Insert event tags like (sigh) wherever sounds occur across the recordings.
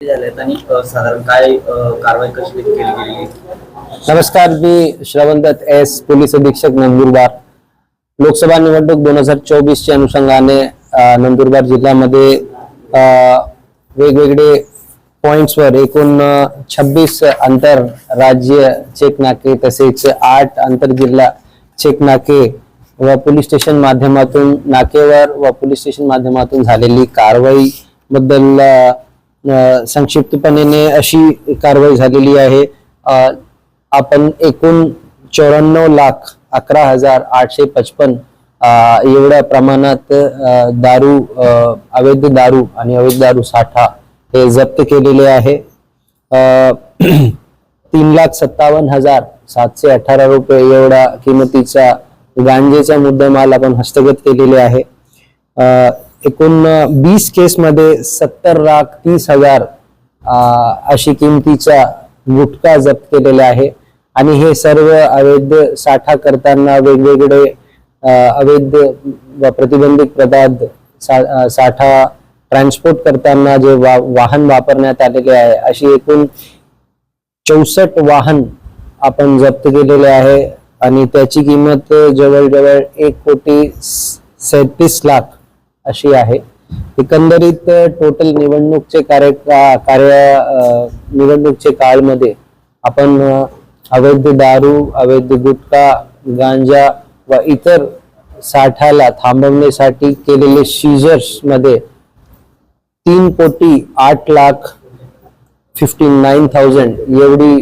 आणि साधारण काय कारवाई कशी केली गेली? नमस्कार मी श्रवणदत्त एस पोलीस अधीक्षक नंदुरबार. लोकसभा निवडणूक दोन हजार चोवीसच्या अनुषंगाने नंदुरबार जिल्ह्यामध्ये वेगवेगळे पॉइंट्सवर एकूण छब्बीस आंतर राज्य चेक नाके तसेच आठ आंतर जिल्हा चेक नाके व पोलीस स्टेशन माध्यमातून नाकेवर व पोलीस स्टेशन माध्यमातून झालेली कारवाई बद्दल संक्षिप्तपणे अशी कारवाई झालेली आहे. आपण एकूण चौऱ्याण्णव लाख अकरा हजार आठशे पचपन एवढ्या प्रमाणात दारू अवैध दारू आणि अवैध दारू साठा हे जप्त केलेले आहे. (clears throat) तीन लाख सत्तावन्न हजार सातशे अठरा रुपये एवढा किमतीचा गांजेचा मुद्देमाल आपण हस्तगत केलेले आहे. एकूण वीस केसमध्ये सत्तर लाख तीस हजार अशी किमतीचा गुटखा जप्त केलेला आहे. आणि हे सर्व अवैध साठा करताना वेगवेगळे अवैध व प्रतिबंधित पदार्थ सा- साठा ट्रान्सपोर्ट करताना जे वा वाहन वापरण्यात आलेले आहे अशी एकूण चौसष्ट वाहन आपण जप्त केलेले आहे. आणि त्याची किंमत जवळजवळ एक कोटी सैतीस लाख अशी आहे. एकंदरीत टोटल निवडणूकचे कार्य का- कार्य निवडणूकचे काळमध्ये आपण अवैध दारू अवैध गुटखा गांजा व इतर साठाला थांबवण्यासाठी केलेले सीजर्समध्ये तीन कोटी आठ लाख फिफ्टी नाईन थाउजंड एवढी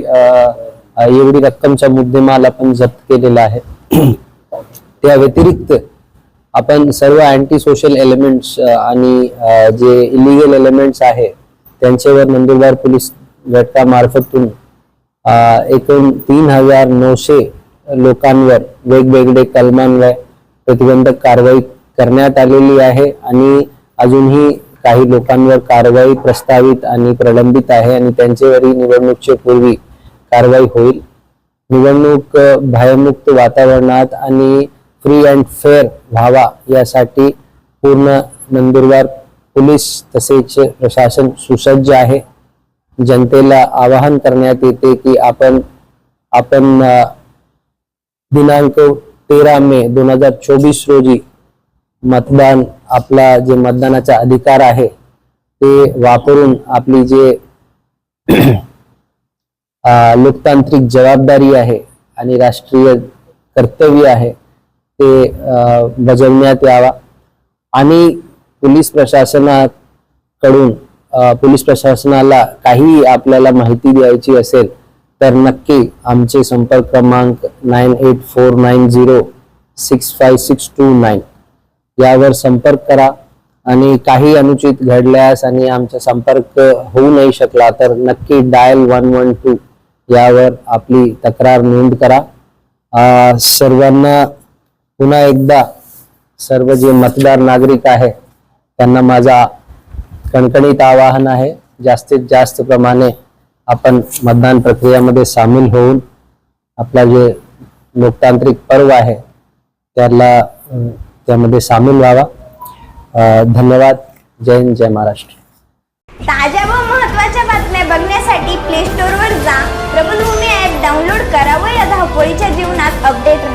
एवढी रक्कमचा मुद्देमाल आपण जप्त केलेला आहे. (clears throat) त्या व्यतिरिक्त आपण सर्व अँटी सोशल एलिमेंट्स आणि जे इलिगल एलिमेंट्स आहे त्यांच्यावर नंदुरबार पोलीस घटकामार्फतून एकूण तीन हजार नऊशे लोकांवर वेगवेगळे कलमांवर प्रतिबंधक कारवाई करण्यात आलेली आहे आणि अजूनही काही लोकांवर कारवाई प्रस्तावित आणि प्रलंबित आहे आणि त्यांच्यावरही निवडणुकीच्या पूर्वी कारवाई होईल. निवडणूक भयमुक्त वातावरणात आणि फ्री अँड फेअर व्हावा यासाठी पूर्ण नंदुरबार पोलीस तसेच प्रशासन सुसज्ज आहे. जनतेला आवाहन करण्यात येते की आपण आपण दिनांक तेरा मे दोन हजार चोवीस रोजी मतदान आपला जे मतदानाचा अधिकार आहे ते वापरून आपली जे लोकतांत्रिक जबाबदारी आहे आणि राष्ट्रीय कर्तव्य आहे ते अ, बजावण्यात यावा. आणि पोलीस प्रशासनाकडून पोलीस प्रशासनाला काही आपल्याला माहिती द्यायची असेल तर नक्की आमचे संपर्क क्रमांक nine eight four nine zero six five six two nine यावर संपर्क करा. आणि काही अनुचित घडल्यास आणि आमचा संपर्क होऊ नाही शकला तर नक्की डायल वन वन टू यावर आपली तक्रार नोंद करा. सर्वांना पुन्हा एकदा सर्व जे मतदार नागरिक आहे त्यांना माझा कणकणीत आवाहन आहे जास्तीत जास्त प्रमाणे आपण मतदान प्रक्रियामध्ये सामील होऊन आपला जे लोकतांत्रिक पर्व आहे त्याला त्यामध्ये सामील व्हावा. धन्यवाद. जय हिंद जय महाराष्ट्र. ताज्या व महत्त्वाच्या बातम्या बघण्यासाठी प्ले स्टोर वर जा. प्रबलभूमी ऍप डाउनलोड करा व या धावपळीच्या जीवनात अपडेट